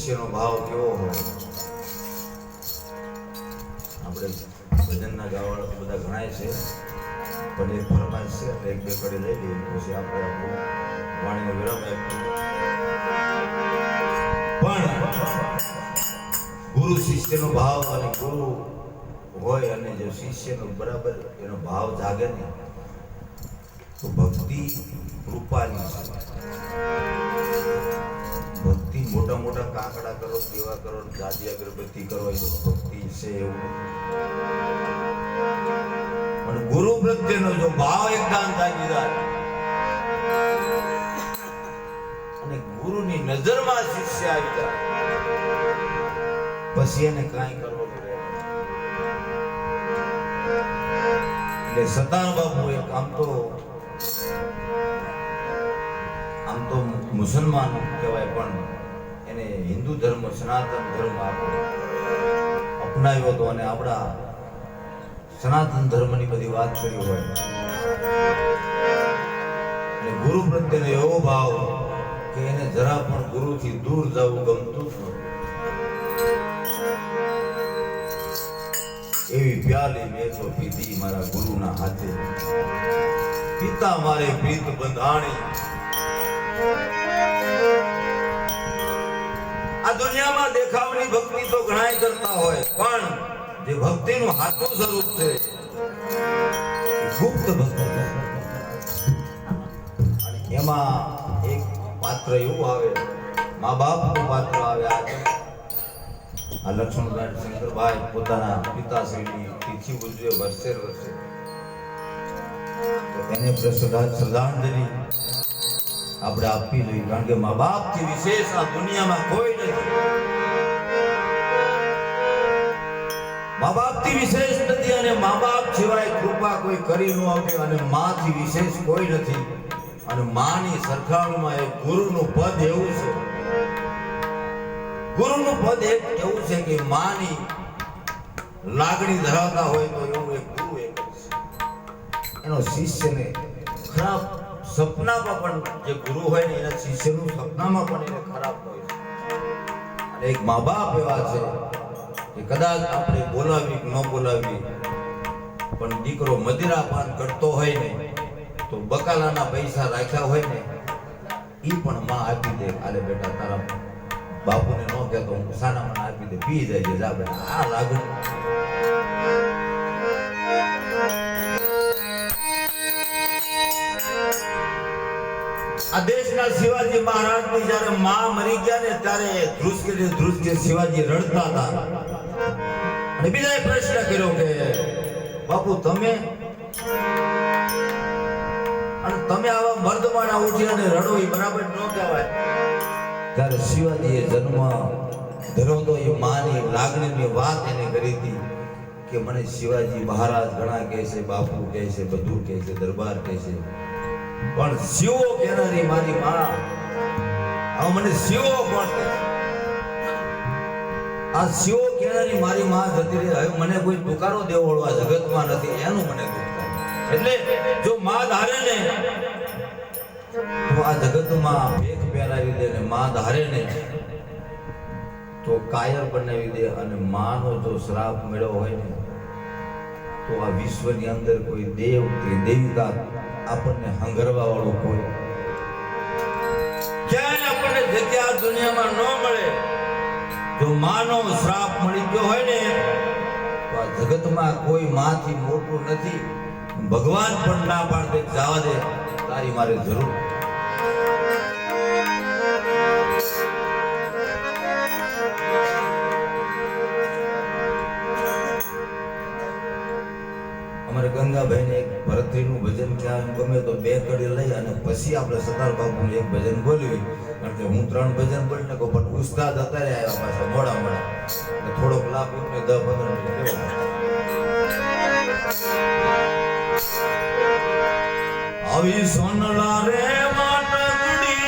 શિષ્યનો ભાવ કેવો હોય? આપણે ભજનના ગાવાળા બધા ગણાય છે, પણ એ ફરમાઈશ છે એક બે કડી લઈ લઈએ, પછી આપણે આપણું વાણીનો વિરામ પણ ગુરુ શિષ્યનો ભાવ અને ગુરુ હોય અને જો શિષ્યનો બરાબર એનો ભાવ જાગે ને તો ભક્તિ કૃપાની છે. મોટા મોટા કાંકડા કરો, દેવા કરો ગાદી અગરબત્તી કરો, એ ભક્તિ છે એવું પણ ગુરુ પ્રત્યેનો જો ભાવ એકદમ થાય જાય. અને ગુરુની નજરમાં શિષ્ય આવી જાય. પછી એને કાંઈ કરવું પડે એટલે સતાન બાપુ એક આમ તો આમ તો મુસલમાન કહેવાય પણ એને હિન્દુ ધર્મ, સનાતન ધર્મ અપનાવ્યો હતો અને આપણા સનાતન ધર્મની બધી વાત કરી હોય. અને ગુરુ પ્રત્યેનો એવો ભાવ કે એને જરા પણ ગુરુથી દૂર જવું ગમતું જ. એવી પ્યાલી મેં તો પીધી મારા ગુરુના હાથે. પિતા મારે પ્રીત બંધાણી. આ દુનિયામાં દેખાવની ભક્તિ તો ઘણાય કરતા હોય, પણ જે ભક્તિનું સાચું સ્વરૂપ છે, ગુપ્ત ભક્તિ અને એમાં એક પાત્ર એવું આવે, મા બાપનું પાત્ર આવે આજે આ લક્ષ્મણભાઈ શંકરભાઈ પોતાના પિતાશ્રીની તિથિ ઉજવે વર્ષે. વર્ષે એને પ્રશ્રદ્ધા- શ્રદ્ધાંજલિ આપણે આપવી જોઈએ કારણ કે મા બાપથી વિશેષ આ દુનિયામાં કોઈ નથી. મા બાપથી વિશેષ નથી અને મા બાપ સિવાય કૃપા કોઈ કરી ન શકે અને માથી વિશેષ કોઈ નથી. અને માની સરખામણીમાં એક ગુરુનું પદ એવું છે. ગુરુનું પદ એક એવું છે કે માની લાગણી ધરાવતા હોય તો એવું એક ગુરુ એક એનો શિષ્યને ખરાબ સપનામાં પણ જે ગુરુ હોય ને એના શિષ્યનું સપનામાં પણ એને ખરાબ હોય છે. અને એક મા બાપ એવા છે કે કદાચ આપણે બોલાવી ન બોલાવી, પણ દીકરો મદિરાપાન કરતો હોય ને, તો બકાલાના પૈસા રાખ્યા હોય ને એ પણ માં આપી દે. આલે બેટા, તારા બાપુને ન કહેતો, હું સાનામાં આપી દે. પી જાય છે, જા બેટા. આ લાગણી. આ દેશના શિવાજી મહારાજની જ્યારે માં મરી ગયા ને ત્યારે ધ્રુસકે ધ્રુસકે શિવાજી રડતા હતા. અને બીજાએ પ્રશ્ન કર્યો કે, બાપુ, તમે અને તમે આવા મર્દમાના ઉઠી અને રડો એ બરાબર ન કહેવાય. ત્યારે શિવાજીએ જન્મ ધર્યો તો એ માની લાગણીની વાત એને કરી હતી કે, મને શિવાજી મહારાજ ઘણા કહે છે, બાપુ કહે છે, બધું કહે છે, દરબાર કહે છે. પણ શિવો કહેનારી મારી માં હવે મને શિવો કોણ કે આ શિવો કહેનારી મારી માં જતી રહી. હવે મને કોઈ દેવોળો આ જગતમાં નથી. એનું મને દુઃખ એટલે જો માં ધારે ને, તો આ જગતમાં ભેખ પહેરાવી દે ને માં ધારે ને, તો કાયર બનાવી દે અને માનો જો શ્રાપ મળ્યો હોય ને, તો આ વિશ્વની અંદર કોઈ દેવ કે દેવિકા આપણને હંગરવા વાળું કોઈ. ક્યાંય આપણને જગ્યા દુનિયામાં ન મળે. જો માનો શ્રાપ મળી ગયો હોય ને, તો આ જગતમાં કોઈ માથી મોટું નથી. ભગવાન પણ ના પાડે, જવા દે, તારી મારે જરૂર. અમારે ગંગાભાઈને એક ભરતરીનું ભજન ક્યાં ગમે તો બે કડી લઈ અને પછી આપણે સરદાર બાપુનું એક ભજન બોલ્યું કારણ કે હું ત્રણ ભજન બોલીને કહું પણ ઉસ્તાદ અત્યારે આવ્યા પાછા મોડા મોડા. થોડોક લાભ ને દસ પંદર મિનિટ આવી સોનલા રે